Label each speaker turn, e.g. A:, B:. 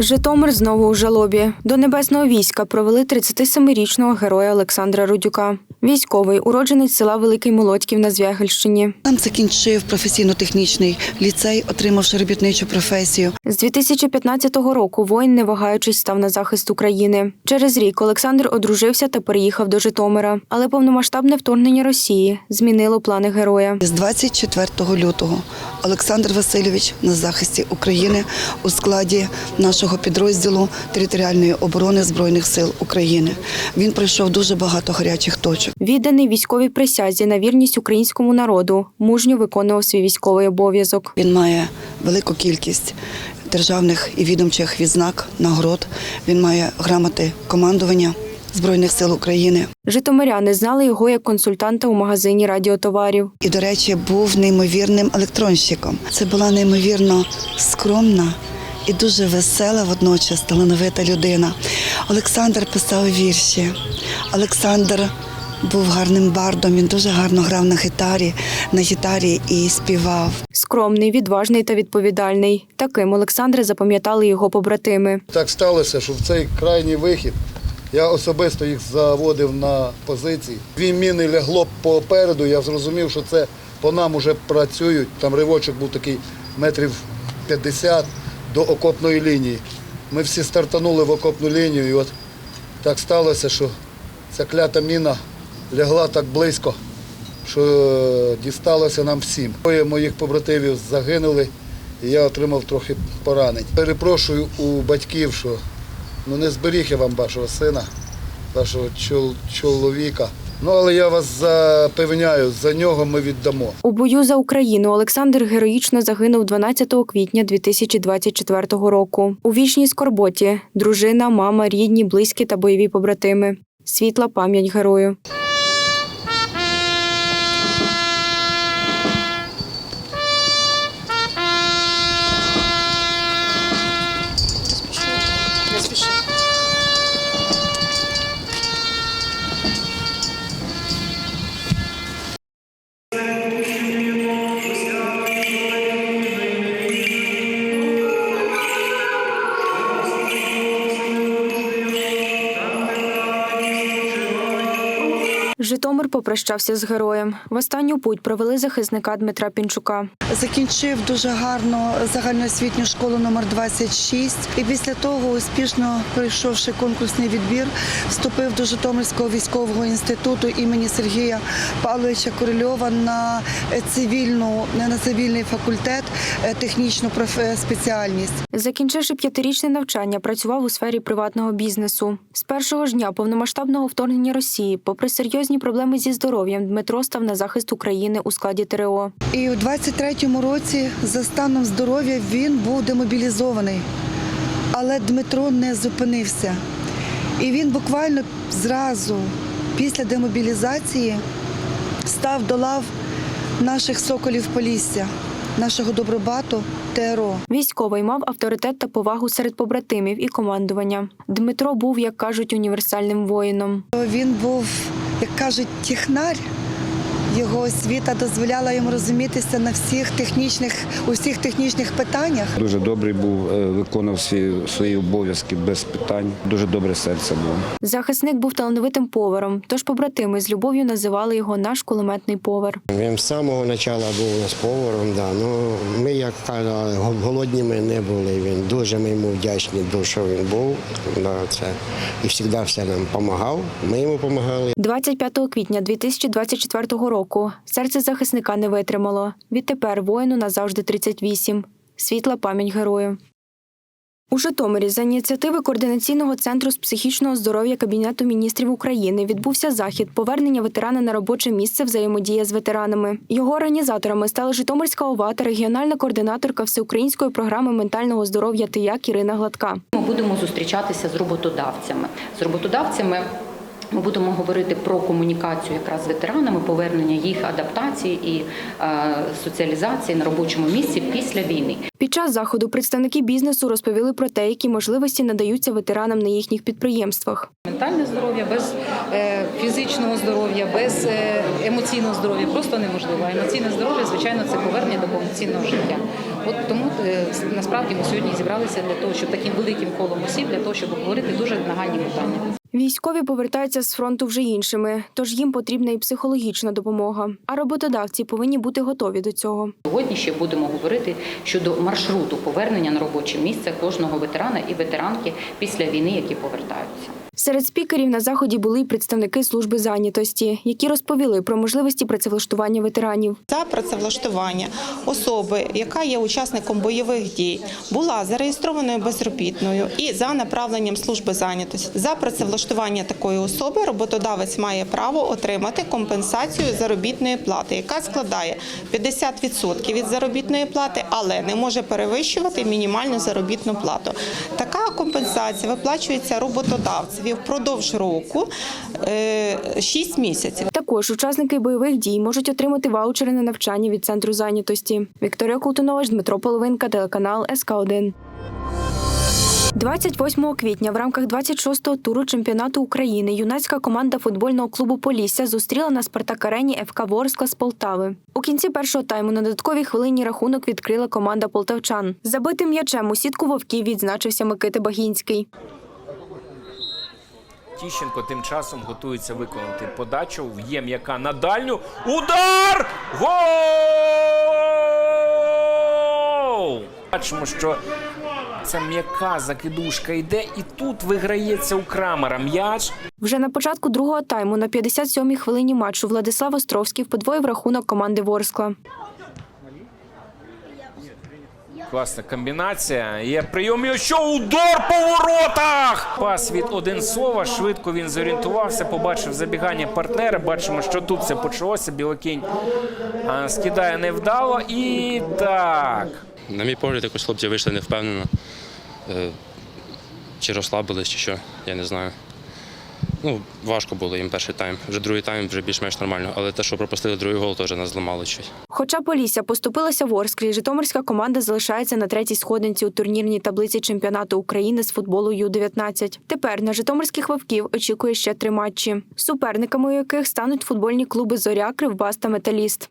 A: Житомир знову у жалобі. До небесного війська провели 37-річного героя Олександра Рудюка. Військовий уродженець села Великий Молодьків на Звягельщині.
B: Там закінчив професійно-технічний ліцей, отримавши робітничу професію.
A: З 2015 року воїн, не вагаючись, став на захист України. Через рік Олександр одружився та переїхав до Житомира. Але повномасштабне вторгнення Росії змінило плани героя.
B: З 24 лютого Олександр Васильович на захисті України у складі нашого підрозділу територіальної оборони Збройних сил України. Він пройшов дуже багато гарячих точок.
A: Відданий військовій присязі на вірність українському народу, мужньо виконував свій військовий обов'язок.
B: Він має велику кількість державних і відомчих відзнак, нагород. Він має грамоти командування Збройних сил України.
A: Житомиряни знали його як консультанта у магазині радіотоварів.
B: І, до речі, був неймовірним електронщиком. Це була неймовірно скромна і дуже весела водночас талановита людина. Олександр писав вірші. Олександр був гарним бардом. Він дуже гарно грав на гітарі, на гітарі і співав.
A: Скромний, відважний та відповідальний. Таким Олександра запам'ятали його побратими.
C: Так сталося, що в цей крайній вихід я особисто їх заводив на позиції. Дві міни лягло попереду, я зрозумів, що це по нам вже працюють. Там ривочок був такий метрів 50 до окопної лінії. Ми всі стартанули в окопну лінію, і от так сталося, що ця клята міна лягла так близько, що е, дісталося нам всім. Двоє моїх побратимів загинули, і я отримав трохи поранень. Перепрошую у батьків, що ну не зберіг я вам вашого сина, вашого чол- чоловіка. Ну, але я вас запевняю, за нього ми віддамо.
A: У бою за Україну Олександр героїчно загинув 12 квітня 2024 року. У вічній скорботі дружина, мама, рідні, близькі та бойові побратими. Світла пам'ять герою. Житомир попрощався з героєм. В останню путь провели захисника Дмитра Пінчука.
B: Закінчив дуже гарно загальноосвітню школу номер 26 і після того, успішно пройшовши конкурсний відбір, вступив до Житомирського військового інституту імені Сергія Павловича Корольова на е, цивільну на цивільний факультет, е, технічну спеціальність.
A: Закінчивши п'ятирічне навчання, працював у сфері приватного бізнесу. З першого ж дня повномасштабного вторгнення Росії, попри серйозні проблеми зі здоров'ям, Дмитро став на захист України у складі ТРО.
B: І у 23-му році за станом здоров'я він був демобілізований. Але Дмитро не зупинився. І він буквально зразу після демобілізації став до лав наших соколів Полісся, нашого добробату ТРО.
A: Військовий мав авторитет та повагу серед побратимів і командування. Дмитро був, як кажуть, універсальним воїном.
B: Він був, як кажуть, технар. Його освіта дозволяла йому розумітися на всіх технічних, усіх технічних питаннях.
D: Дуже добрий був, е, виконував свої, свої обов'язки без питань. Дуже добре серце було.
A: Захисник був талановитим поваром, тож побратими з любов'ю називали його наш кулеметний повар.
E: Він з самого початку був у нас поваром. Да. Ну, ми, як казали, гол- голодніми не були. Він дуже ми йому вдячні, що він був. Да, це. І завжди все нам допомагав. Ми йому допомагали.
A: 25 квітня 2024 року серце захисника не витримало. Відтепер воїну назавжди 38. Світла пам'ять герою. У Житомирі за ініціативи Координаційного центру з психічного здоров'я Кабінету міністрів України відбувся захід повернення ветерана на робоче місце взаємодія з ветеранами. Його організаторами стали Житомирська ОВА та регіональна координаторка всеукраїнської програми ментального здоров'я ТИЯК Ірина Гладка.
F: Ми будемо зустрічатися з роботодавцями. З роботодавцями Ми будемо говорити про комунікацію якраз з ветеранами, повернення їх адаптації і е, соціалізації на робочому місці після війни.
A: Під час заходу представники бізнесу розповіли про те, які можливості надаються ветеранам на їхніх підприємствах.
F: Ментальне здоров'я без е, фізичного здоров'я, без е, емоційного здоров'я просто неможливо. Емоційне здоров'я, звичайно, це повернення до повноцінного життя. От тому е, насправді ми сьогодні зібралися для того, щоб таким великим колом осіб, для того, щоб обговорити дуже нагальні питання.
A: Військові повертаються з фронту вже іншими, тож їм потрібна і психологічна допомога. А роботодавці повинні бути готові до цього.
F: Сьогодні ще будемо говорити щодо маршруту повернення на робоче місце кожного ветерана і ветеранки після війни, які повертаються.
A: Серед спікерів на заході були й представники служби зайнятості, які розповіли про можливості працевлаштування ветеранів.
G: За працевлаштування особи, яка є учасником бойових дій, була зареєстрованою безробітною і за направленням служби зайнятості за працевлаштування такої особи роботодавець має право отримати компенсацію заробітної плати, яка складає 50% від заробітної плати, але не може перевищувати мінімальну заробітну плату. Така компенсація виплачується роботодавцеві впродовж року 6 місяців.
A: Також учасники бойових дій можуть отримати ваучери на навчання від центру зайнятості. Вікторія Колтунович, Дмитро Половинка, телеканал СК 1 28 квітня в рамках 26-го туру чемпіонату України юнацька команда футбольного клубу Полісся зустріла на Спартак-арені ФК Ворскла з Полтави. У кінці першого тайму на додатковій хвилині рахунок відкрила команда полтавчан. Забитим м'ячем у сітку вовків відзначився Микита Багінський.
H: Тіщенко тим часом готується виконати подачу. Є м'яка на дальню. Удар! Гол! Бачимо, що ця м'яка закидушка йде, і тут виграється у Крамера м'яч.
A: Вже на початку другого тайму на 57-й хвилині матчу Владислав Островський подвоїв рахунок команди Ворскла.
H: Класна комбінація. Є прийом і що удар по воротах! Пас від один слова. Швидко він зорієнтувався, побачив забігання партнера. Бачимо, що тут все почалося. Білокінь скидає невдало. І так.
I: На мій погляд, якось хлопці вийшли невпевнено. Е, Чи розслабились, чи що, я не знаю. Ну, важко було їм перший тайм. Вже другий тайм вже більш-менш нормально. Але те, що пропустили другий гол, теж нас зламало щось.
A: Хоча Полісся поступилася в Ворсклі, Житомирська команда залишається на третій сходинці у турнірній таблиці чемпіонату України з футболу Ю-19. Тепер на житомирських вовків очікує ще три матчі, суперниками яких стануть футбольні клуби Зоря, Кривбас та Металіст.